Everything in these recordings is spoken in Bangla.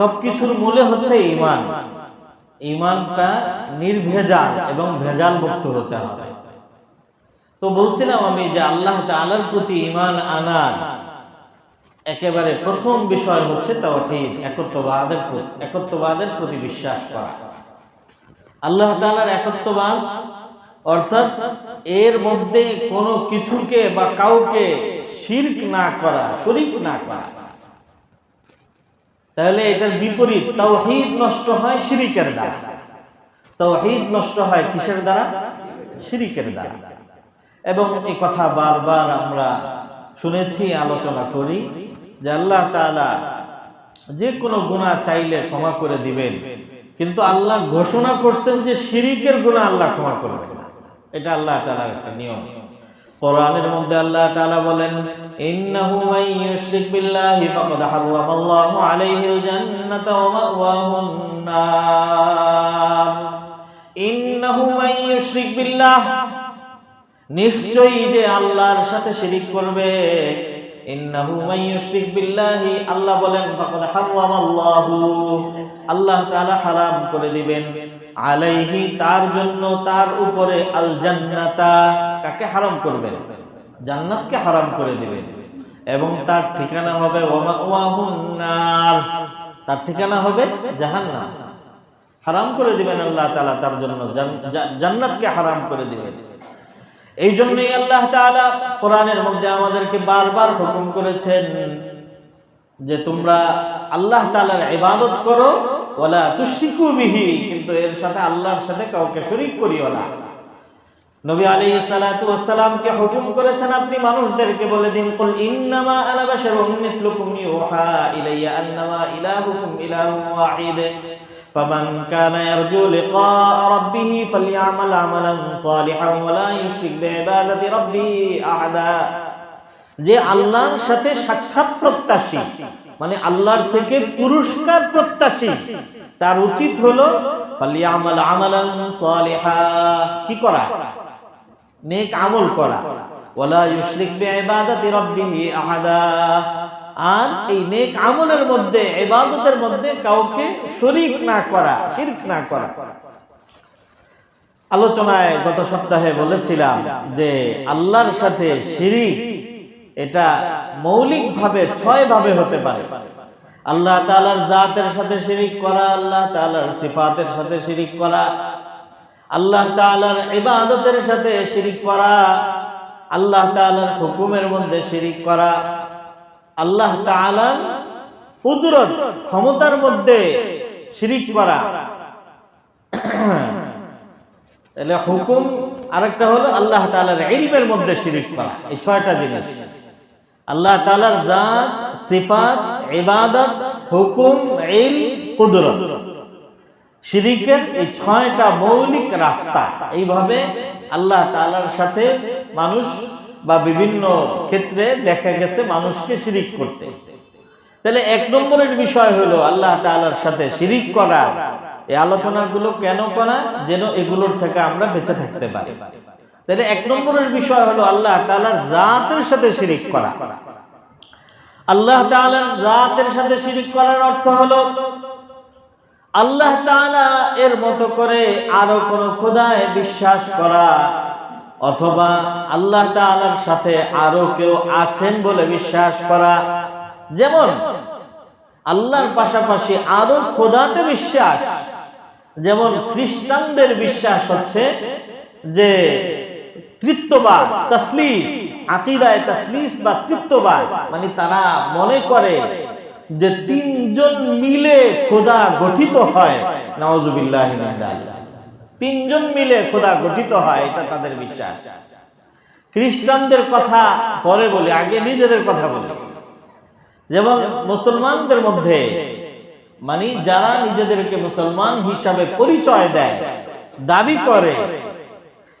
সবকিছুর মূলে হচ্ছে ইমান ইমানটা নির্ভেজাল এবং ভেজাল মুক্ত হতে হবে। তো বলছিলাম আমি যে আল্লাহ তাআলার প্রতি ইমান আনার একেবারে প্রথম বিষয় হচ্ছে তাওহীদ, একত্ববাদের একত্ববাদের প্রতি বিশ্বাস করা। আল্লাহ তাআলার একত্ববাদ অর্থাৎ এর মধ্যে কোনো কিছুকে বা কাউকে শিরক না করা, শরিক না করা। তাহলে এটার বিপরীত, তাওহীদ নষ্ট হয় শিরিকের দ্বারা। তাওহীদ নষ্ট হয় কিসের দ্বারা? শিরিকের দ্বারা। এবং এই কথা বারবার আমরা শুনেছি, আলোচনা করি যে আল্লাহ তাআলা যে কোনো গুনাহ চাইলে ক্ষমা করে দিবেন। কিন্তু আল্লাহ ঘোষণা করছেন যে শিরিকের গুনাহ আল্লাহ ক্ষমা করবেন এটা আল্লাহ তাআলার একটা নিয়ম। কোরআনের মধ্যে আল্লাহ তাআলা বলেন ইন্নাহু মান ইউশরিক বিল্লাহি ফাকাদ হারামাল্লাহু আলাইহিল জান্নাতা ওয়া মাওয়াহুন নার ইন্নাহু মান ইউশরিক বিল্লাহ নিশ্চয়ই যে আল্লাহর সাথে শিরিক করবে। ইন্নাহু মান ইউশরিক বিল্লাহি আল্লাহ বলেন, ফাকাদ হারামাল্লাহু আল্লাহ। তাআলা হারাম করে দিবেন। আলাইহি, তার জন্য তার উপরে আল জান্নাতা কাকে হারাম করবেন? জান্নাতকে হারাম করে দিবেন এবং তার ঠিকানা হবে তার ঠিকানা হবে জাহান্নাম। হারাম করে দিবেন আল্লাহ তাআলা তার জন্য। জান্নাতকে হারাম করে দিবেন। এই জন্যই আল্লাহ তাআলা কোরআনের মধ্যে আমাদেরকে বারবার হুকুম করেছেন যে তোমরা আল্লাহ তাআলার ইবাদত করো, ওয়ালা তুশরিকু বিহি, কিন্তু এর সাথে আল্লাহর সাথে কাউকে শরীক করিও না। নবী আলাইহিস সালাতু ওয়াস সালামকে হুকুম করেছেন আপনি মানুষদেরকে বলে দিন কুল ইন্নামা আনা বাশারুম মিথলুকুম ইউহা ইলাইয়া আন্নামা ইলাহুকুম ইলাহুম ওয়াহিদ فمن كان يرجو لقاء ربه فليعمل عملا صالحا ولا يشرك بعبادة ربه أحدا যে আল্লাহর সাথে সাক্ষাৎ প্রত্যাশী মানে আল্লাহর থেকে পুরস্কার প্রত্যাশী তার উচিত হলো ফালিয়ামাল আমালান সালিহা কি করা নেক আমল করা। ওয়ালা ইউশরিক বিইবাদাতি আহাদা। আর এই নেক আমলের মধ্যে, ইবাদতের মধ্যে কাউকে শরীক না করা, শিরক না করা। আলোচনায় গত সপ্তাহে বলেছিলাম যে আল্লাহর সাথে শিরিক, এটা মৌলিকভাবে ছয় ভাবে হতে পারে। আল্লাহ তাআলার জাতের সাথে শিরিক করা, আল্লাহ তাআলার সিফাতের সাথে শিরিক করা আল্লাহ তাআলার ইবাদতের সাথে শিরিক করা, আল্লাহ তাআলার হুকুমের মধ্যে শিরিক করা, আল্লাহ তাআলার কুদরত, ক্ষমতার মধ্যে শিরিক করা। তাহলে হুকুম আরেকটা হলো আল্লাহ তাআলার ইলমের মধ্যে শিরিক করা, এই ছয়টা জিনিস। আল্লাহ তাআলার জাত, সিফাত, ইবাদত, হুকুম ইল কুদরত। শিরিকের এই ছয়টা মৌলিক রাস্তা। এইভাবে আল্লাহ তাআলার সাথে মানুষ বা বিভিন্ন ক্ষেত্রে দেখা গেছে মানুষকে শিরিক করতে। তাহলে এক নম্বরের বিষয় হলো আল্লাহ তাআলার সাথে শিরিক করা। এই আলোচনাগুলো কেন করা? যেন এগুলোর থেকে আমরা বেঁচে থাকতে পারি। তাহলে এক নম্বরের বিষয় হলো আল্লাহ তাআলার জাতের সাথে শিরিক করা। আল্লাহ তাআলার জাতের সাথে শিরিক করার অর্থ হলো আল্লাহ এর মতো করে আরও কোন খোদায় বিশ্বাস করা অথবা আল্লাহ তাআলার সাথে আরও কেউ আছেন বলে বিশ্বাস করা। যেমন আল্লাহর পাশাপাশি আরও খোদাতে বিশ্বাস। যেমন খ্রিস্টানদের বিশ্বাস হচ্ছে যে তৃত্ববাদ, তসলিস, আকিদায় তসলিস বা তৃত্ববাদ মানে তারা মনে করে যে তিনজন মিলে খোদা গঠিত হয়। নওয়াজুবিল্লাহ তিনজন মিলে খোদা গঠিত হয়, এটা তাদের বিশ্বাস। খ্রিস্টানদের কথা পরে বলি, আগে নিজেদের কথা বলি। যেমন মুসলমানদের মধ্যে মানে যারা নিজেদেরকে মুসলমান হিসাবে পরিচয় দেয়, দাবি করে,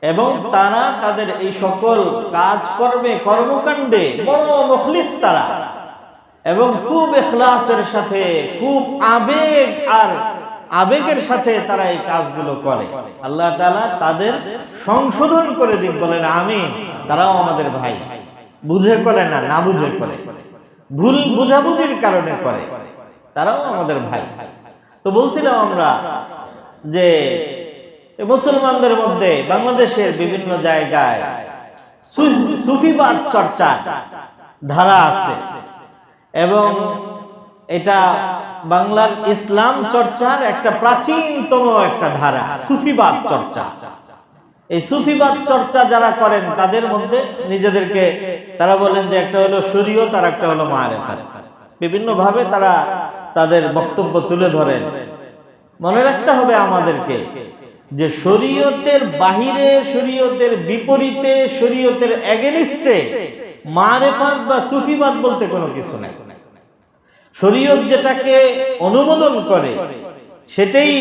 এবং তারা তাদের এই সকল কাজ কর্মে কর্মকাণ্ডে বড় মুখলিস তারা। এবং খুব এখলাসের সাথে, খুব আবেগ আর আবেগের সাথে তারা এই কাজগুলো করে। আল্লাহ তাদের সংশোধন করে দিন বলেন আমি তারাও আমাদের ভাই। বুঝে করে না না বুঝে করে। ভুল বুঝাবুঝির কারণে করে। তারাও আমাদের ভাই। তো বলছিলাম আমরা যে মুসলমানদের মধ্যে বাংলাদেশের বিভিন্ন জায়গায় সুফিবাদ চর্চা ধারা আছে। এবং এটা বাংলার ইসলাম চর্চার একটা প্রাচীনতম একটা ধারা, সুফিবাদ চর্চা। এই সুফিবাদ চর্চা যারা করেন, তাদের মধ্যে নিজেদেরকে তারা বলেন যে একটা হলো শরীয়ত আর একটা হলো মারেফাত। বিভিন্ন ভাবে তারা তাদের বক্তব্য তুলে ধরেন। মনে রাখতে হবে আমাদেরকে যে শরীয়তের বাহিরে, শরীয়তের বিপরীতে, শরীয়তের এগেনিস্টে মারেফাত বা সুফিবাদ বলতে কোনো কিছু নাই। শরীয়ত যেটাকে অনুমোদন করে, সেটাই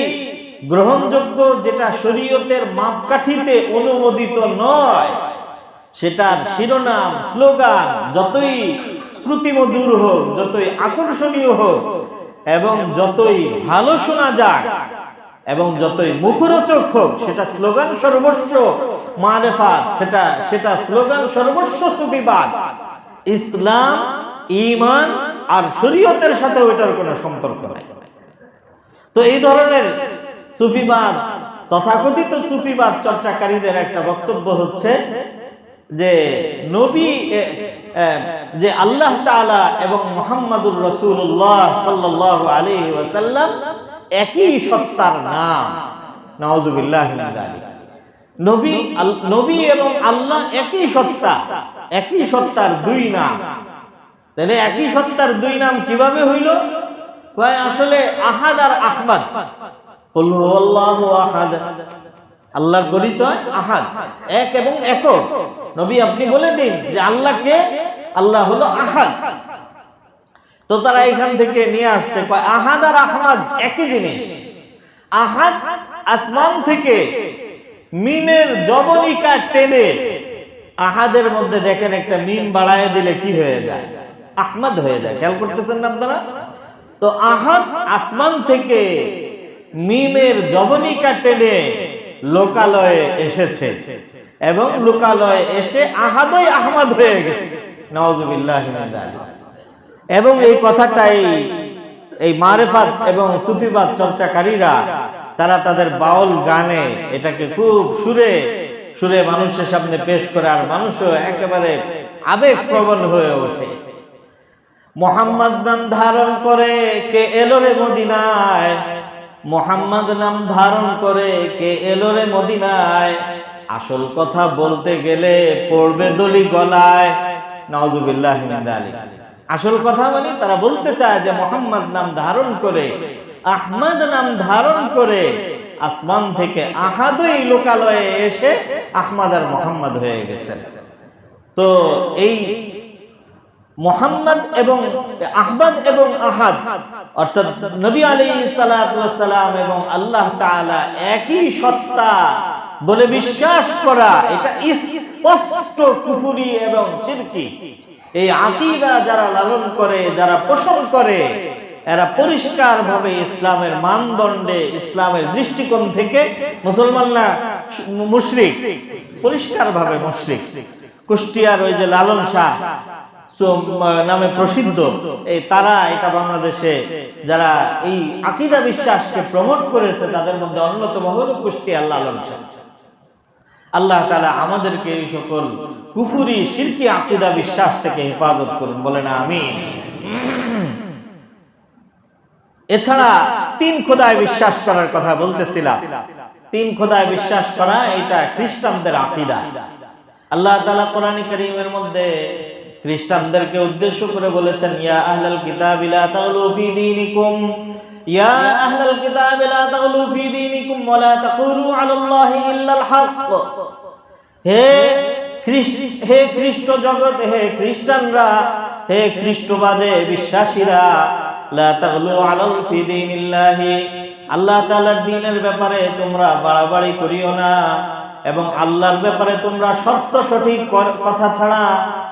গ্রহণযোগ্য যেটা শরীয়তের মাপকাঠিতে অনুমোদিত নয়, সেটার শিরোনাম, স্লোগান যতই শ্রুতিমধুর হোক, যতই আকর্ষণীয় হোক, এবং যতই ভালো শোনা যাক এবং যতই মুখরোচক হোক, সেটা স্লোগান সর্বস্ব। মারেফাত সেটা সেটা স্লোগান সর্বস্ব সুফিবাদ। ইসলাম, ঈমান আর শরীয়তের সাথে ওইটার কোনো সম্পর্ক নাই। তো এই ধরনের সুফিবাদ, তথাকথিত সুফিবাদ চর্চাকারীদের একটা বক্তব্য হচ্ছে যে নবী যে আল্লাহ তাআলা এবং মোহাম্মদুর রসুল্লাহ সাল্লাল্লাহু আলাইহি ওয়াসাল্লাম একই সত্তার নাম। যালিক। নবী নবী এবং আল্লাহ একই সত্তা একই সত্তার দুই নাম। তাহলে একই সত্তার দুই নাম কীভাবে হইল? আসলে আহাদ আর আহমদ। আল্লাহর পরিচয় আহাদ। এক এবং একক। নবী আপনি বলে দিন যে আল্লাহকে আল্লাহ হলো আহাদ। তো তারা এখান থেকে নিয়ে আসছে। আহাদ আর আহমদ, একই জিনিস। আহাদ আসমান থেকে মিমের জবনিকা টেনে আহাদের মধ্যে দেখেন একটা মিম বাড়ায় দিলে কি হয়ে যায়? আহমদ হয়ে যায়। খেয়াল করতেছেন না আপনারা? তো আহাদ আসমান থেকে মিমের জবনিকা টেনে লোকালয়ে এসেছে এবং লোকালয়ে এসে আহাদই আহমদ হয়ে গেছে। নওয়াজুবিল্লাহ এবং এই কথাটাই এই মারেফাত এবং সুফিবাদ চর্চাকারীরা, তারা তাদের বাউল গানে এটাকে খুব সুরে সুরে মানুষের সামনে পেশ করে আর মানুষও একেবারে আবেগ প্রবণ হয়ে ওঠে। মোহাম্মদ নাম ধারণ করে কে এলো রে মদিনায়? মোহাম্মদ নাম ধারণ করে কে এলো রে মদিনায়? আসল কথা বলতে গেলে পড়বে দলি গলায়। নওয়াজুবিল্লাহ মিন যালিক। আসল কথা মানে তারা বলতে চায় যে মোহাম্মদ নাম ধারণ করে, আহমদ নাম ধারণ করে, আসমান থেকে আহাদই লোকালয়ে এসে আহমদ আর মোহাম্মদ হয়ে গেছেন তো এই মোহাম্মদ এবং আহমদ এবং আহাদ, অর্থাৎ নবী আলী সালাম এবং আল্লাহ একই সত্তা বলে বিশ্বাস করা, এটা স্পষ্ট কুফুরি এবং চিরকি এই আকিদা যারা লালন করে, যারা পোষণ করে, এরা পরিষ্কার ভাবে ইসলামের মানদণ্ডে, ইসলামের দৃষ্টিকোণ থেকে মুসলমান না মুশরিক পরিষ্কার ভাবে মুশরিক। কুষ্টিয়ার ওই যে লালন শাহ নামে প্রসিদ্ধ, এই তারা এটা বাংলাদেশে যারা এই আকিদা বিশ্বাসকে প্রমোট করেছে, তাদের মধ্যে অন্যতম হল কুষ্টিয়ার লালন শাহ। আল্লাহ তালা আমাদেরকে এই সকল কুফুরি, শিরকি আকিদা বিশ্বাস থেকে হেফাজত করুন। বলে না আমি এছাড়া তিন খোদায় বিশ্বাস করার কথা বলতেছিলাম। তিন খোদায় বিশ্বাস করা এটা খ্রিস্টানদের আকিদা। আল্লাহ তাআলা কোরআন কারীমের মধ্যে খ্রিস্টানদেরকে উদ্দেশ্য করে বলেছেন, ইয়া আহলাল কিতাব লা তাগলু ফি দীনিকুম। ইয়া আহলাল কিতাব লা তাগলু ফি হে খ্রিস্ট, হে খ্রিস্টানরা, হে খ্রিস্টবাদে বিশ্বাসীরা ফি আল্লাহ ব্যাপারে তোমরা বাড়াবাড়ি করিও না এবং আল্লাহর ব্যাপারে তোমরা সত্য সঠিক কথা ছাড়া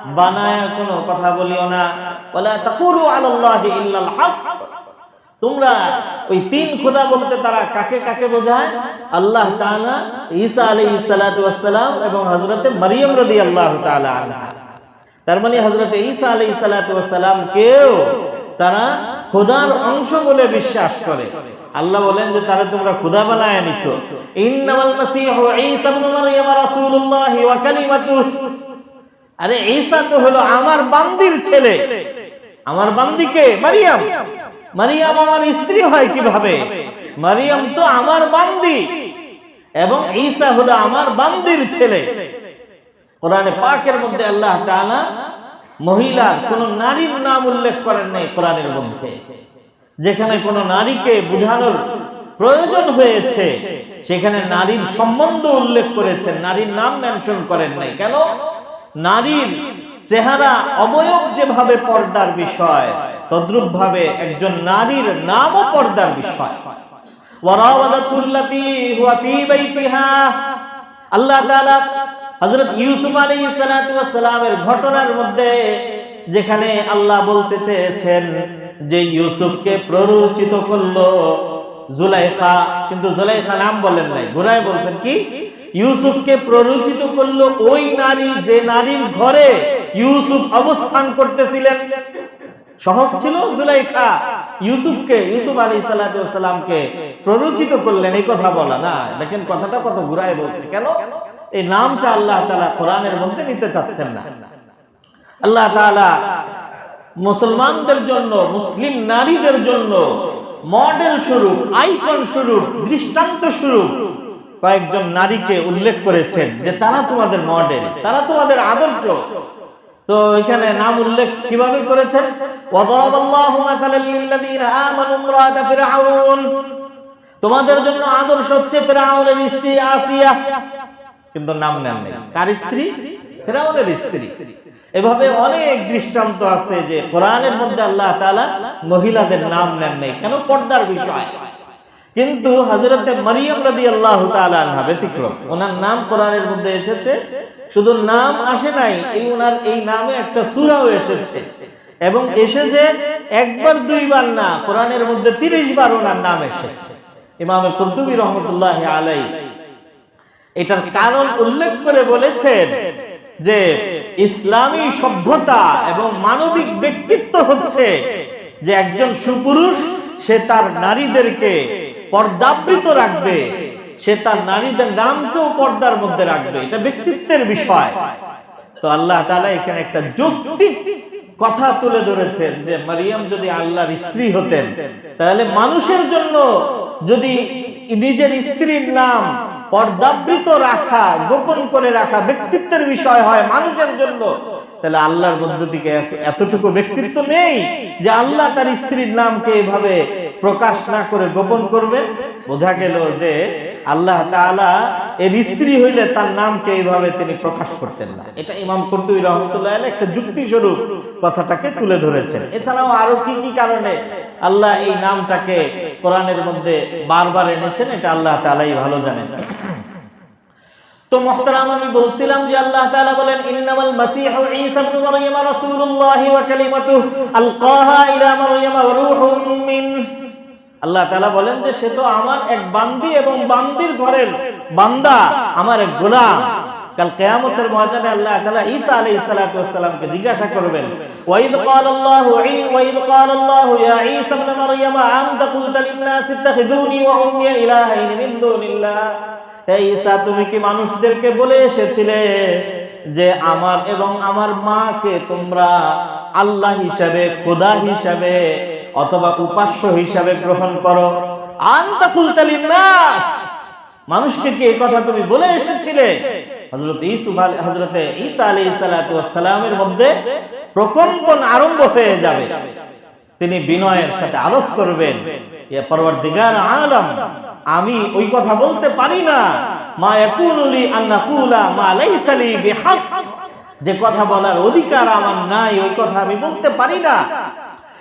বানায় কোনো কথা বলিও না। তোমরা ওই তিন খোদা বলতে তারা কাকে কাকে বোঝায়? আল্লাহ ঈসা আলাইহিস সালাতু ওয়াস সালাম এবং হযরতে মারিয়াম তাআলা আনহা। তার মানে হযরতে ঈসা আলাইহিস সালাতু ওয়াস সালাম কেও তারা খোদার অংশ বলে বিশ্বাস করে। আল্লাহ বলেন যে তারা তোমরা খোদা বানায় নিছো। ইন্নামাল মাসীহু ঈসা ইবনে মারইয়াম রাসূলুল্লাহ ওয়া কালিমাতুহু। আরে, ঈসা তো হলো আমার বান্দির ছেলে। আমার বান্দিকে? মারিয়াম। মারিয়াম আমার স্ত্রী হয় কীভাবে? মারিয়াম তো আমার বান্দি। এবং ঈসা হলো আমার বান্দির ছেলে। কোরআনে পাকের মধ্যে আল্লাহ তাআলা মহিলার কোন নারীর নাম উল্লেখ করেন নাই কোরআনের মধ্যে। যেখানে কোন নারীকে বোঝানোর প্রয়োজন হয়েছে, সেখানে নারীর সম্বন্ধ উল্লেখ করেছেন, নারীর নাম মেনশন করেন নাই। কেন? নারীর চেহারা অবয়ব যেভাবে পর্দার বিষয় তদ্রুপ ভাবে একজন নারীর নামও পর্দার বিষয়। আল্লাহ ঘটনার মধ্যে যেখানে আল্লাহ বলতে চেয়েছেন যে ইউসুফকে প্ররোচিত করল জুলাইখা, কিন্তু জুলাইখা নাম বলেন নাই ঘুরায় বলছেন কি? ইউসুফকে প্ররোচিত করল ওই নারী, যে নারীর ঘরে ইউসুফ অবস্থান করতেছিলেন। সহজ ছিল জুলাইখা। ইউসুফকে, ইউসুফ আলী সালামকে প্ররোচিত করলেন, এই কথা বলা না। দেখেন কথাটা কত ঘুরায় বলছে, কেন? এই নামটা আল্লাহ তালা কোরআনের মধ্যে নিতে চাচ্ছেন না। আল্লাহ তাআলা মুসলমানদের জন্য, মুসলিম নারীদের জন্য মডেল স্বরূপ, আইকন স্বরূপ, দৃষ্টান্ত স্বরূপ কয়েকজন নারীকে উল্লেখ করেছেন যে তারা তোমাদের মডেল, তারা তোমাদের আদর্শ। তো এখানে নাম উল্লেখ কীভাবে করেছেন? তোমাদের জন্য আদর্শ হচ্ছে ফিরআউনের স্ত্রী আসিয়া। কিন্তু নাম নেন কার স্ত্রী? ফেরাউনের স্ত্রী। এভাবে অনেক দৃষ্টান্ত আছে যে কোরআনের মধ্যে আল্লাহ তাআলা মহিলাদের নাম নেন নাই। কেন? পর্দার বিষয়। কিন্তু হযরতে মারিয়াম রাদিয়াল্লাহু তাআলা আনহা ব্যতিক্রম। ওনার নাম কোরআনের মধ্যে এসেছে, শুধু নাম আসে নাই, এই ওনার এই নামে একটা সূরাও এসেছে। এবং এসেছে একবার, দুইবার না, কোরআনের মধ্যে 30 বার ওনার নাম এসেছে। রহমাতুল্লাহি আলাইহি এটার কারণ উল্লেখ করে বলেছেন যে ইসলামী সভ্যতা এবং মানবিক ব্যক্তিত্ব হচ্ছে যে একজন সুপুরুষ, সে তার নারীদেরকে পর্দাবৃত রাখবে, সে তার নারীদের নামকেও পর্দার মধ্যে রাখবে। এটা ব্যক্তিত্বের বিষয়। তো আল্লাহ তালা এখানে একটা যৌক্তিক কথা তুলে ধরেছেন যে, মারিয়াম যদি আল্লাহর স্ত্রী হতেন, তাহলে মানুষের জন্য যদি নিজের স্ত্রীর নাম পর্দাবৃত রাখা, গোপন করে রাখা ব্যক্তিত্বের বিষয় হয় মানুষের জন্য। তাহলে আল্লাহর মধ্য থেকে এতটুকু ব্যক্তিত্ব নেই যে আল্লাহ তার স্ত্রীর নামকে এভাবে প্রকাশ না করে গোপন করবেন বোঝা গেল যে আল্লাহ তাআলা এর স্ত্রী হইলে তার নামকে এইভাবে তিনি প্রকাশ করতেন না। এটা ইমাম কর্তুবী রহমতুল্লাহ একটা যুক্তি স্বরূপ কথাটাকে তুলে ধরেছেন। এছাড়াও আরও কি কি কারণে আল্লাহ এই নামটাকে কোরআনের মধ্যে বারবার এনেছেন এটা আল্লাহ তাআলাই ভালো জানেন। তো মুহতারাম আমি বলছিলাম যে আল্লাহ তাআলা বলেন ইন্নামাল মাসীহু ঈসা ইবনে মারইয়াম রাসূলুল্লাহ ওয়া কালিমাতুহু আলকাহা ইলা মারইয়াম ওয়া রূহুম মিন আল্লাহ তালা বলেন যে সে তো আমার এক বান্দি এবং বান্দির ঘরের বান্দা, আমার এক গোলাম। তুমি কি মানুষদেরকে বলে এসেছিলে যে আমার এবং আমার মাকে তোমরা আল্লাহ হিসাবে, খোদা হিসাবে অথবা উপাস্য হিসাবে গ্রহণ করো। মানুষকে কি এই কথা তুমি বলে এসেছিলে? আমি ওই কথা বলতে পারি না। মা যে কথা বলার অধিকার আমার নাই, ওই কথা আমি বলতে পারি না।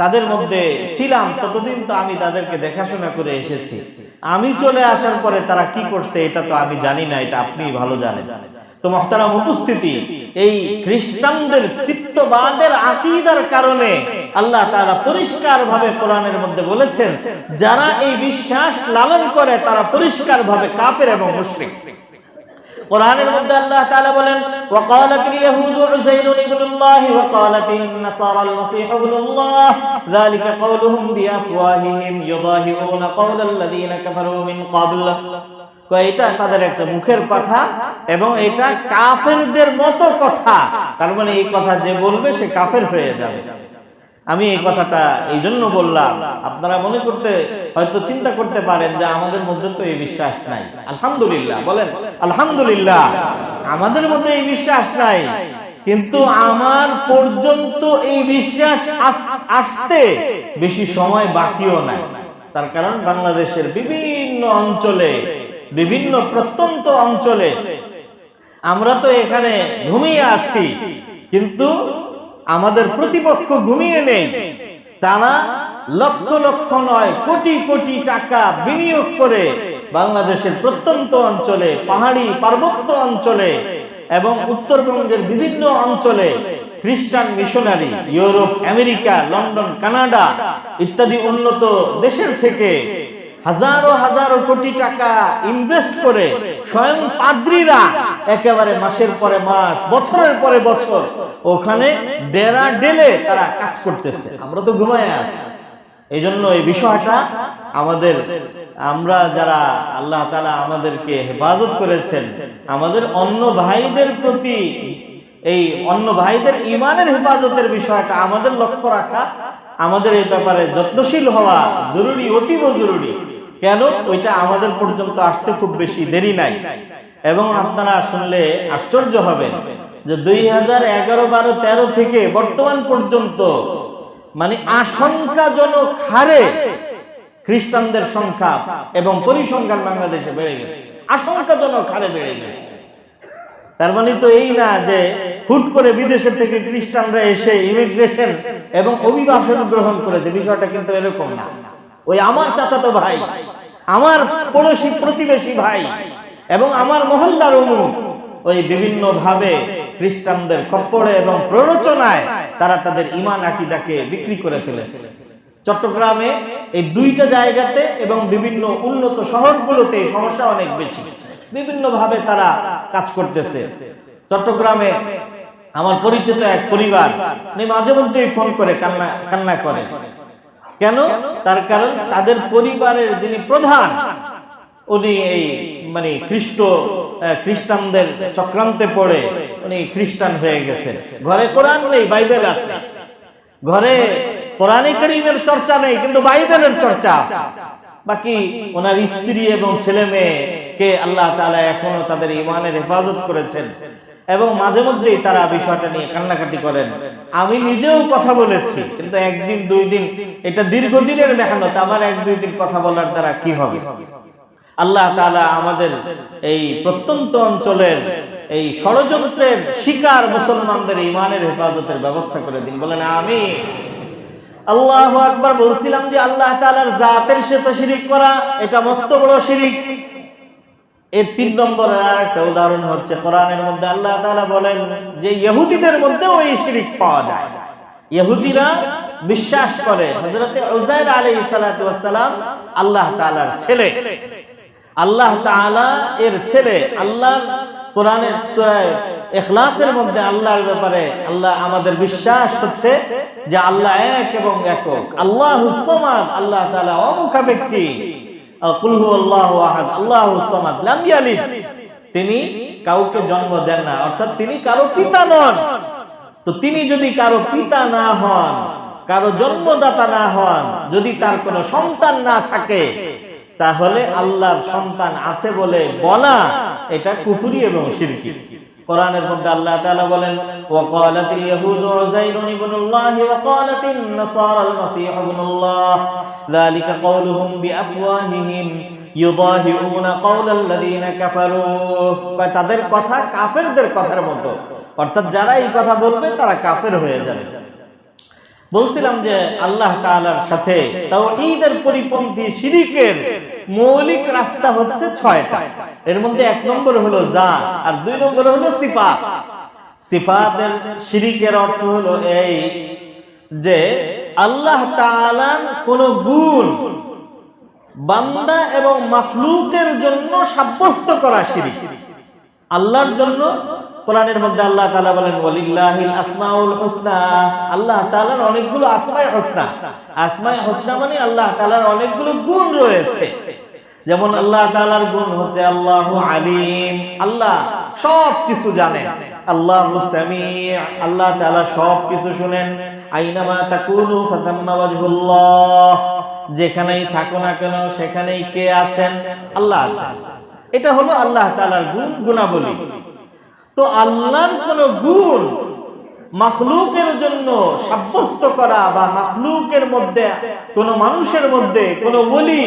তাদের মধ্যে ছিলাম, ততদিন তো আমি তাদেরকে দেখাশোনা করে এসেছি। আমি চলে আসার পরে তারা কি করছে, এটা তো আমি জানি না, এটা আপনি ভালো জানেন। তো মহতারাম উপস্থিতি, এই খ্রিস্টানদের কৃত্যবাদের আকিদার কারণে আল্লাহ তারা পরিষ্কার ভাবে কোরআনের মধ্যে বলেছেন, যারা এই বিশ্বাস লালন করে তারা পরিষ্কার ভাবে কাপের এবং মুশরিক। কোরআনের মধ্যে আল্লাহ তাআলা বলেন وقالت اليهود عزير ابن الله وقالت النصارى المسيح ابن الله ذلك قولهم بافواههم يضاهئون قول الذين كفروا من قبل তো এটা তাদের একটা মুখের কথা এবং এটা কাফেরদের মতো কথা তার মানে এই কথা যে বলবে সে কাফের হয়ে যাবে আমি এই কথাটা এই জন্য বললাম, আপনারা মনে করতে, হয়তো চিন্তা করতে পারেন যে আমাদের মধ্যে তো এই বিশ্বাস নাই। আলহামদুলিল্লাহ, বলেন, আলহামদুলিল্লাহ, আমাদের মধ্যে এই বিশ্বাস নাই। কিন্তু আমার পর্যন্ত এই বিশ্বাস আসতে বেশি সময় বাকিও নাই। তার কারণ বাংলাদেশের বিভিন্ন অঞ্চলে, বিভিন্ন প্রত্যন্ত অঞ্চলে আমরা তো এখানে ঘুমিয়ে আছি। কিন্তু আমাদের প্রতিপক্ষ ঘুমিয়ে নেই। তারা লক্ষ লক্ষ নয়, কোটি কোটি টাকা বিনিয়োগ করে বাংলাদেশের প্রত্যন্ত অঞ্চলে, পাহাড়ি পার্বত্য অঞ্চলে এবং উত্তরবঙ্গের বিভিন্ন অঞ্চলে খ্রিস্টান missionary, Europe, America, London, Canada ইত্যাদি উন্নত দেশের থেকে হাজারো হাজারো কোটি টাকা ইনভেস্ট করে স্বয়ং পাদ্রীরা একেবারে মাসের পরে মাস, বছরের পরে বছর ওখানে ডেরা ডেলে তারা কাজ করতেছে। আমরা তো ঘুমায় আছি। এই জন্য এই বিষয়টা আমাদের, আমরা যারা আল্লাহ তালা আমাদেরকে হেফাজত করেছেন, আমাদের অন্য ভাইদের প্রতি এই অন্য ভাইদের ইমানের হেফাজতের বিষয়টা আমাদের লক্ষ্য রাখা, আমাদের এই ব্যাপারে যত্নশীল হওয়া জরুরি, অতীব জরুরি। কেন? ওইটা আমাদের পর্যন্ত আসতে খুব বেশি দেরি নাই। এবং আপনারা শুনলে আশ্চর্য হবেন যে দুই হাজার এগারো বারো তেরো থেকে বর্তমান পর্যন্ত মানে আশঙ্কাজনক হারে খ্রিস্টানদের সংখ্যা এবং পরিসংখ্যান বাংলাদেশে বেড়ে গেছে। আশঙ্কাজনক হারে বেড়ে গেছে। তার মানে তো এই না যে হুট করে বিদেশের থেকে খ্রিস্টানরা এসে ইমিগ্রেশন এবং অভিবাসন গ্রহণ করেছে, বিষয়টা কিন্তু এরকম না। ওই আমার চাচাতো ভাই, আমার পড়োশী প্রতিবেশী ভাই এবং আমার মহল্লার অমুক ওই বিভিন্ন ভাবে খ্রিস্টানদের খপ্পরে এবং প্ররোচনায় তারা তাদের ইমান আকিদাকে বিক্রি করে ফেলেছে। চট্টগ্রামে এই দুইটা জায়গাতে এবং বিভিন্ন উন্নত শহরগুলোতে এই সমস্যা অনেক বেশি। বিভিন্ন ভাবে তারা কাজ করতেছে। চট্টগ্রামে আমার পরিচিত এক পরিবার মাঝে মধ্যেই ফোন করে, কান্না কান্না করে। কেন? তার কারণ তাদের পরিবারের যিনি প্রধান, উনি এই মানে খ্রিস্ট খ্রিস্টানদের চক্রান্তে পড়ে উনি খ্রিস্টান হয়ে গেছেন। ঘরে কোরআন নেই, বাইবেল আছে। ঘরে কোরআনে করিমের চর্চা নেই, কিন্তু বাইবেলের চর্চা আছে। বাকি ওনার স্ত্রী এবং ছেলে মেয়ে কে আল্লাহ তাআলা এখনও তাদের ইমানের হেফাজত করেছেন। এবং মাঝে মধ্যেই তারা বিষয়টা নিয়ে কান্নাকাটি করেন। আমি নিজেও কথা বলেছি, কিন্তু একদিন, দুই দিন, এটা দীর্ঘদিনের মেহনত, আমার এক, দুই দিন কথা বলার দ্বারা কি হবে? আল্লাহ তাআলা আমাদের এই প্রত্যন্ত অঞ্চলের এই ষড়যন্ত্রের শিকার মুসলমানদের ইমানের হেফাজতের ব্যবস্থা করে দিন, বলেন আমি আল্লাহ আকবার বলছিলাম যে আল্লাহ তাআলার জাতের সাথে শিরিক করা, এটা মস্ত বড় শিরিক। এর তিন নম্বরের আর একটা উদাহরণ হচ্ছে কোরআনের মধ্যে আল্লাহ তাআলা বলেন যে ইহুদিদের মধ্যে ওই শিরিক পাওয়া যায়। ইহুদিরা বিশ্বাস করে আলাইহিস সালাম আল্লাহ তাআলার ছেলে। আল্লাহ এর ছেলে আল্লাহ কোরআনের সূরায় ইখলাসের মধ্যে আল্লাহর ব্যাপারে আল্লাহ আমাদের বিশ্বাস হচ্ছে যে আল্লাহ এক এবং একক। আল্লাহ সামাদ, আল্লাহ তাআলা অমুখাপেক্ষী। তিনি কাউকে জন্ম দেন না, অর্থাৎ তিনি কারও পিতা নন। তো তিনি যদি কারও পিতা না হন, কারও জন্মদাতা না হন, যদি তার কোনো সন্তান না থাকে, তাহলে আল্লাহর সন্তান আছে বলে বলা এটা কুফুরি এবং শিরকি। কোরআনের মধ্যে আল্লাহ তাআলা বলেন, ওয়াকালাতিল ইয়াহুদু উযাইরুন ইবনুল্লাহি ওয়াকালাতিন নাসারাল মাসীহ ইবনুল্লাহ। কাওলুহুম বিআফওয়াহিহিম ইউদাহিউনা কাওলাল লাযীনা কাফারু বা তাদের কথা কাফেরদের কথার মতো। অর্থাৎ যারা এই কথা বলবে, তারা কাফের হয়ে যাবে। বলছিলাম যে আল্লাহ তাআলার সাথে তাও ঈদের পরিপন্থী শিরিকের মৌলিক রাস্তা হচ্ছে ছয়টা। এর মধ্যে এক নম্বর হলো যা আর দুই নম্বর হলো সিফা সিফাতের শিরিকের অর্থ হলো এই যে আল্লাহ কোন গুণ বান্দা এবং মাখলুকের জন্য সাব্যস্ত করা শিরিক। আল্লাহর জন্য কোরআনের মধ্যে আল্লাহ তাআলা বলেন, ওয়ালিল্লাহিল আসমাউল হুসনা। আল্লাহ তাআলার অনেকগুলো আসমায়ে হুসনা। আসমায়ে হুসনা মানে আল্লাহ তাআলার অনেকগুলো গুণ রয়েছে। যেমন আল্লাহ তাআলার গুণ হচ্ছে আল্লাহু আলিম। আল্লাহ সব কিছু জানেন। আল্লাহু সামি আল্লাহ তাআলা সব কিছু শুনেন। আইনামা তাকুনু ফাতাম্মা ওয়াজহুল্লাহ। যেখানেই থাকো না কেন, সেখানেই কে আছেন? আল্লাহ আছেন। এটা হলো আল্লাহ তাআলার গুণ, গুণাবলী। তো আল্লাহর কোন গুণ মাখলুকের জন্য সাব্যস্ত করা বা মাখলুকের মধ্যে, কোন মানুষের মধ্যে, কোন বলি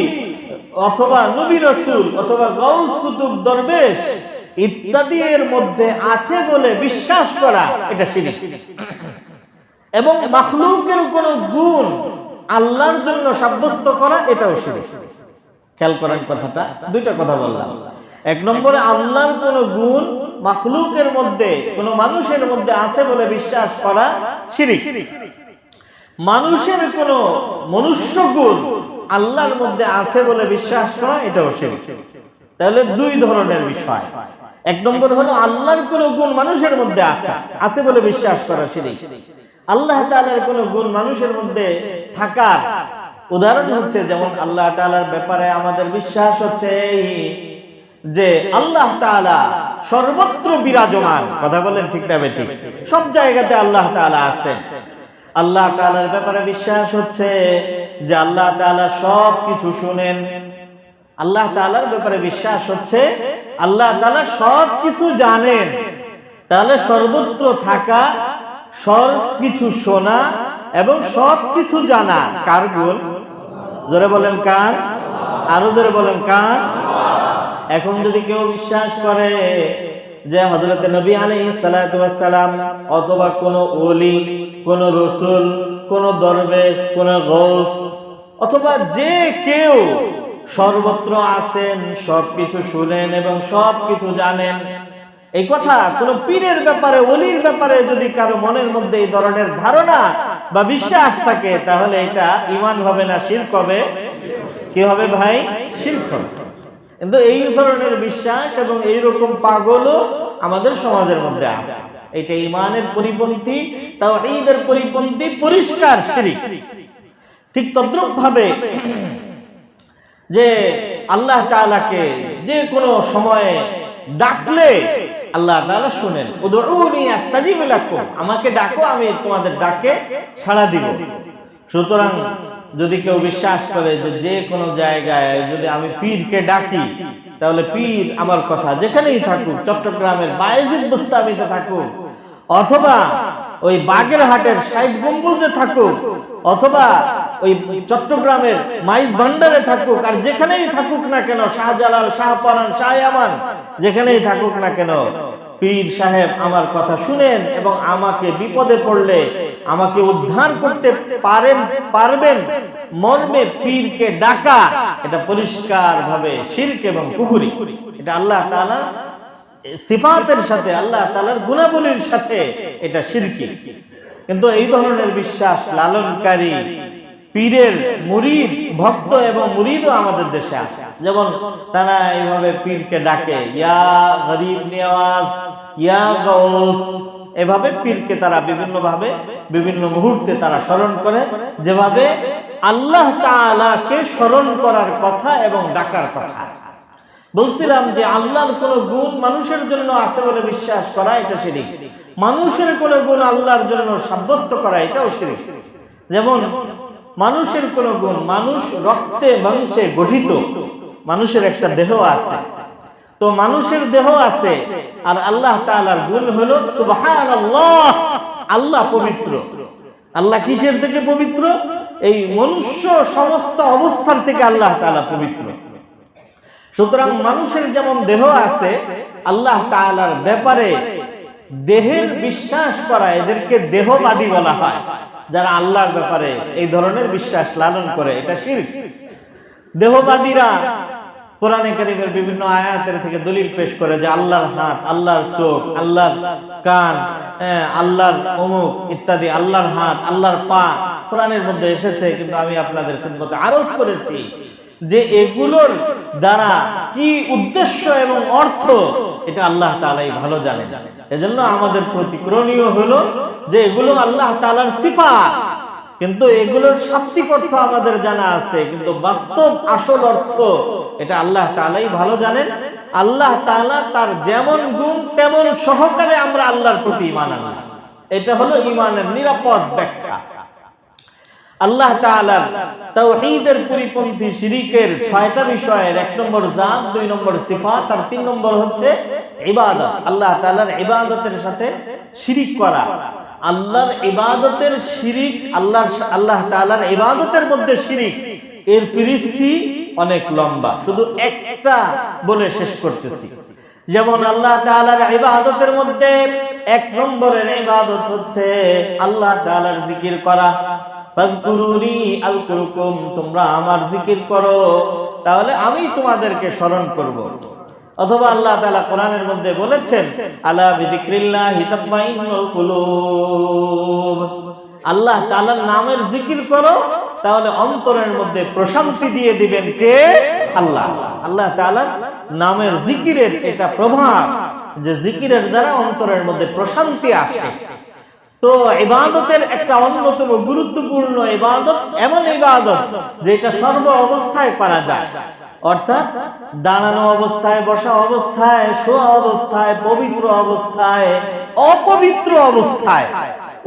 অথবা নবী রসুল অথবা গৌস কুতুব দরবেশ ইত্যাদি এর মধ্যে আছে বলে বিশ্বাস করা, এটা শিরিক। এবং মাখলুকের কোন গুণ আল্লাহর জন্য সাব্যস্ত করা, এটাও শিরিক। খেয়াল করেন কথাটা, দুইটা কথা বললাম। এক নম্বরে, আল্লাহর কোন গুণ মাখলুকের মধ্যে, কোন মানুষের মধ্যে আছে বলে বিশ্বাস করা শিরিক। মানুষের কোন মনুষ্য গুণ আল্লাহর মধ্যে আছে বলে বিশ্বাস করা, এটাও শিরিক। তাহলে দুই ধরনের বিষয়। এক নম্বর হলো, আল্লাহর কোন গুণ মানুষের মধ্যে আছে আছে বলে বিশ্বাস করা শিরিক। আল্লাহ তাআলার কোন গুণ মানুষের মধ্যে থাকার উদাহরণ হচ্ছে যেমন আল্লাহ তাআলার ব্যাপারে আমাদের বিশ্বাস হচ্ছে যে আল্লাহ তাআলা সর্বত্র বিরাজমান। কথা বলেন ঠিক না বেঠিক? সব জায়গাতে আল্লাহ তাআলা আছেন। আল্লাহ তাআলার ব্যাপারে বিশ্বাস হচ্ছে যে আল্লাহ তাআলা সব কিছু শুনেন। আল্লাহ তাআলার ব্যাপারে বিশ্বাস হচ্ছে আল্লাহ তাআলা সব কিছু জানেন। তাহলে সর্বত্র থাকা সব কিছু শোনা এবং সব কিছু জানা। কার গুণ জোরে বলেন কার? আরও জোরে বলেন কার? এখন যদি কেউ বিশ্বাস করে যে হযরত নবী সালাতু সালাম অথবা কোন ওলি, কোন রসুল, কোন দরবেশ, কোন গৌস অথবা যে কেউ সর্বত্র আছেন, সবকিছু শুনেন এবং সবকিছু জানেন এই কথা কোন পীরের ব্যাপারে, অলির ব্যাপারে যদি কারও মনের মধ্যে এই ধরনের ধারণা বা বিশ্বাস থাকে, তাহলে এটা ইমান হবে না, শিরক হবে। কি হবে ভাই? হবে। কিন্তু এই ধরনের বিশ্বাস এবং এই রকম পাগলও আমাদের সমাজের মধ্যে আছে। এটা ইমানের পরিপন্থী তাও ঈদের পরিপন্থী, পরিষ্কার শিরিক। ঠিক তদ্রুপ ভাবে যে আল্লাহ তাআলাকে যে কোনো সময়ে ডাকলে আল্লাহ তাআলা শুনেন, উদউনি আস্তাজিব লাকুম আমাকে ডাকো, আমি তোমাদের ডাকে সাড়া দিব। সুতরাং যদি কেউ বিশ্বাস করে যে যে কোনো জায়গায় যদি আমি পীরকে ডাকি, তাহলে পীর আমার কথা যেখানেই থাকুক, চট্টগ্রামের বায়েজিদ বুস্তামিতে থাকুক, অথবা ওই বাগেরহাটের ষাট গম্বুজে থাকুক, অথবা ওই চট্টগ্রামের মাইজ ভান্ডারে থাকুক, আর যেখানেই থাকুক না কেন, শাহজালাল শাহপরান শাহয়ামান যেখানেই থাকুক না কেন, পীর সাহেব আমার কথা শুনেন এবং আমাকে বিপদে পড়লে আমাকে উদ্ধার করতে পারেন, পারবেন। মর্মে পীরকে ডাকা, এটা পরিষ্কার ভাবে শিরক এবং কুহুরি এটা আল্লাহ তাআলা সিফাতের সাথে, আল্লাহ তাআলার গুণাবলীর সাথে এটা শিরকি। কিন্তু এই ধরনের বিশ্বাস লালনকারী পীরের মুরিদ ভক্ত এবং মুরিদও আমাদের দেশে আছে। যেমন তারা এইভাবে পীরকে ডাকে, ইয়া গরিব নেওয়াজ, ইয়া গৌস এভাবে পীরকে তারা বিভিন্ন ভাবে বিভিন্ন মুহূর্তে তারা স্মরণ করে। যেভাবে আল্লাহ তাআলাকে স্মরণ করার কথা এবং ডাকার কথা। বলছিলাম যে আল্লাহর কোন গুণ মানুষের জন্য আছে বলে বিশ্বাস করা এটা শিরিক। মানুষের কোন গুণ আল্লাহর জন্য সাব্যস্ত করা এটাও শিরিক। যেমন মানুষের কোন গুণ, মানুষ রক্তে, মাংসে গঠিত। মানুষের একটা দেহ আছে। তো মানুষের দেহ আছে, আর আল্লাহ তাআলার গুণ হলো আল্লাহ পবিত্র। আল্লাহ কিসের থেকে পবিত্র? এই মনুষ্য সমস্ত অবস্থার থেকে আল্লাহ তাআলা পবিত্র। সুতরাং মানুষের যেমন দেহ আছে, আল্লাহ তাআলার ব্যাপারে দেহের বিশ্বাস করা এদেরকে দেহবাদী বলা হয়। যারা আল্লাহর ব্যাপারে এই ধরনের বিশ্বাস লালন করে এটা শির দেহবাদীরা কোরআনে কারিমের বিভিন্ন আয়াতের থেকে দলিল পেশ করে যে আল্লাহর হাত আল্লাহর চোখ আল্লাহর কান হ্যাঁ, আল্লাহর অমুক ইত্যাদি আল্লাহর হাত আল্লাহর পা কোরআনের মধ্যে এসেছে কিন্তু আমি আপনাদের আরজ করেছি। যে এগুলোর দ্বারা কি উদ্দেশ্য এবং অর্থ, এটা আল্লাহ তালাই ভালো জানেন। এজন্য আমাদের প্রতিক্রণীয় হলো যে এগুলো আল্লাহ তালার সিফা কিন্তু এগুলোর শাব্দিক অর্থ আমাদের জানা আছে, কিন্তু বাস্তব আসল অর্থ, এটা আল্লাহ তালাই ভালো জানেন। আল্লাহ তাআলা তার যেমন গুণ তেমন সহকারে আমরা আল্লাহর প্রতি ইমান আনলাম। এটা হলো ইমানের নিরাপদ ব্যাখ্যা। আল্লাহ তাআলার তাওহীদের পরিপন্থী শিরিকের ছয়টা বিষয়ের এক নম্বর জাত, দুই নম্বর সিফাত, আর তিন নম্বর হচ্ছে ইবাদত। আল্লাহ তাআলার ইবাদতের সাথে শিরিক করা। আল্লাহর ইবাদতের শিরিক আল্লাহ আল্লাহ তাআলার ইবাদতের মধ্যে শিরিক। এর ফিরিস্তি অনেক লম্বা। শুধু একটা বলে শেষ করতেছি। যেমন আল্লাহ তাআলার ইবাদতের মধ্যে এক নম্বরের ইবাদত হচ্ছে আল্লাহ তাআলার জিকির করা। তোমরা আমার জিকির করো। তাহলে আমি তোমাদেরকে স্মরণ করব। অথবা আল্লাহ তাআলা কোরআনের মধ্যে বলেছেন, আলা বিযিকরিল্লাহি তাতমাইন্নুল কুলুব। আল্লাহ তাআলার নামের জিকির করো, তাহলে অন্তরের মধ্যে প্রশান্তি দিয়ে দিবেন কে? আল্লাহ। আল্লাহ তাআলার নামের জিকিরের এটা প্রভাব, যে জিকিরের দ্বারা অন্তরের মধ্যে প্রশান্তি আসে। তো ইবাদতের একটা অন্যতম গুরুত্বপূর্ণ ইবাদত এমন ইবাদত যেটা সর্ব অবস্থায় করা যায়। অর্থাৎ দাঁড়ানো অবস্থায়, বসা অবস্থায়, শোয়া অবস্থায়, পবিত্র অবস্থায়, অপবিত্র অবস্থায়।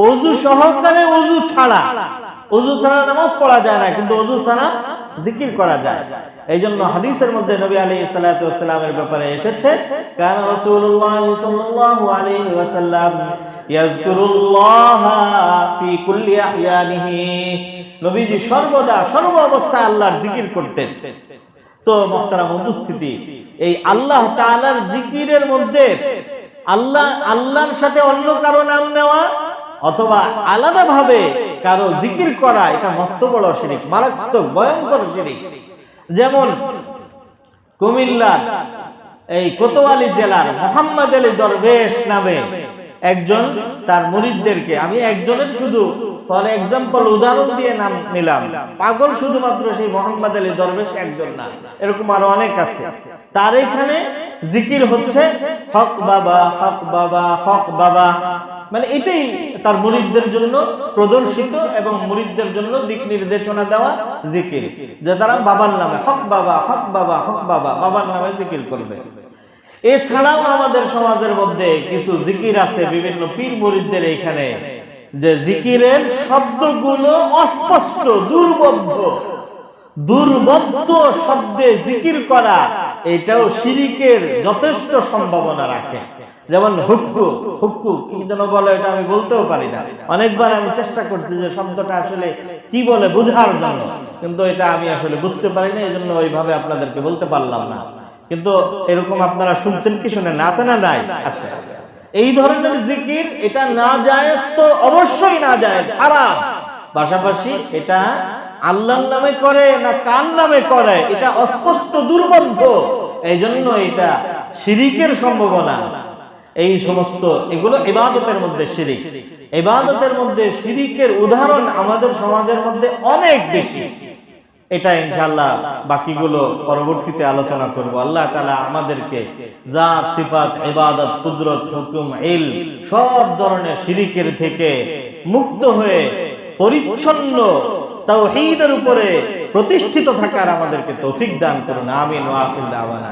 অজু সহকারে অজু ছাড়া। অজু ছাড়া নামাজ পড়া যায় না, কিন্তু অজু ছাড়া জিকির করা যায়। এই জন্য হাদিসের মধ্যে নবী আলাইহিস সালাতু ওয়াসসালামের ব্যাপারে এসেছে সাল্লাল্লাহু আলাইহি ওয়াসাল্লাম নবীজি সর্বদা, সর্ব অবস্থায় আল্লাহর জিকির করতেন। তো উপস্থিতি, এই আল্লাহ তাআলার জিকিরের মধ্যে আল্লাহ, আল্লাহর সাথে অন্য কারও নাম নেওয়া অথবা কারও জিকির করা, এটা মস্ত বড় শিরিক, মারাত্মক ভয়ঙ্কর শিরিক। যেমন কুমিল্লার এই কোতোয়ালি জেলার মোহাম্মদ আলী দরবেশ নামে একজন তার মুরিদদেরকে। আমি একজনের শুধু ফর এক্সাম্পল উদাহরণ দিয়ে নাম নিলাম। পাগল শুধুমাত্র সেই মোহাম্মদ আলী দরবেশ একজন না, এরকম আরও অনেক আছে। তার এখানে জিকির হচ্ছে, হক বাবা হক বাবা হক বাবা। মানে এটাই তার মুরিদদের জন্য প্রদর্শিত এবং মুরিদদের জন্য দিক নির্দেশনা দেওয়া জিকির, যে তারা বাবার নামে হক বাবা হক বাবা হক বাবা, বাবার নামে জিকির করবে। এছাড়াও আমাদের সমাজের মধ্যে কিছু জিকির আছে, বিভিন্ন পীর মুরিদদের এখানে, যে জিকিরের শব্দগুলো অস্পষ্ট, দুর্বোধ্য। দুর্বোধ্য শব্দে জিকির করা, এটাও শিরিকের যথেষ্ট সম্ভাবনা রাখে। যেমন হুক্কু হুক্কু কি যেন বলে এটা আমি বলতেও পারি না। অনেকবার আমি চেষ্টা করছি যে শব্দটা আসলে কি বলে বোঝার জন্য, কিন্তু এটা আমি আসলে বুঝতে পারি না এই জন্য ওইভাবে আপনাদেরকে বলতে পারলাম না। কিন্তু এরকম আপনারা শুনছেন কি শুনেন না? আছে না নাই? আছে। এই ধরনের জিকির এটা না যায় তো অবশ্যই না যায় খারাপ পাশাপাশি এটা আল্লাহর নামে করে না কার নামে করে? এটা অস্পষ্ট দুর্বন্ধ এই জন্য এটা শিরিকের সম্ভাবনা এই সমস্ত এগুলো ইবাদতের মধ্যে শিরিক। ইবাদতের মধ্যে শিরিকের উদাহরণ আমাদের সমাজের মধ্যে অনেক বেশি। এটা ইনশাল্লাহ বাকিগুলো পরবর্তীতে আলোচনা করব। আল্লাহ তাআলা আমাদেরকে জাত, সিফাত, ইবাদত, কুদরত, হুকুম ইল সব ধরনের শিরিকের থেকে মুক্ত হয়ে পরিচ্ছন্ন তাওহীদের উপরে প্রতিষ্ঠিত থাকার আমাদেরকে তৌফিক দান করুন। আমিন ওয়া আখির দাওয়ানা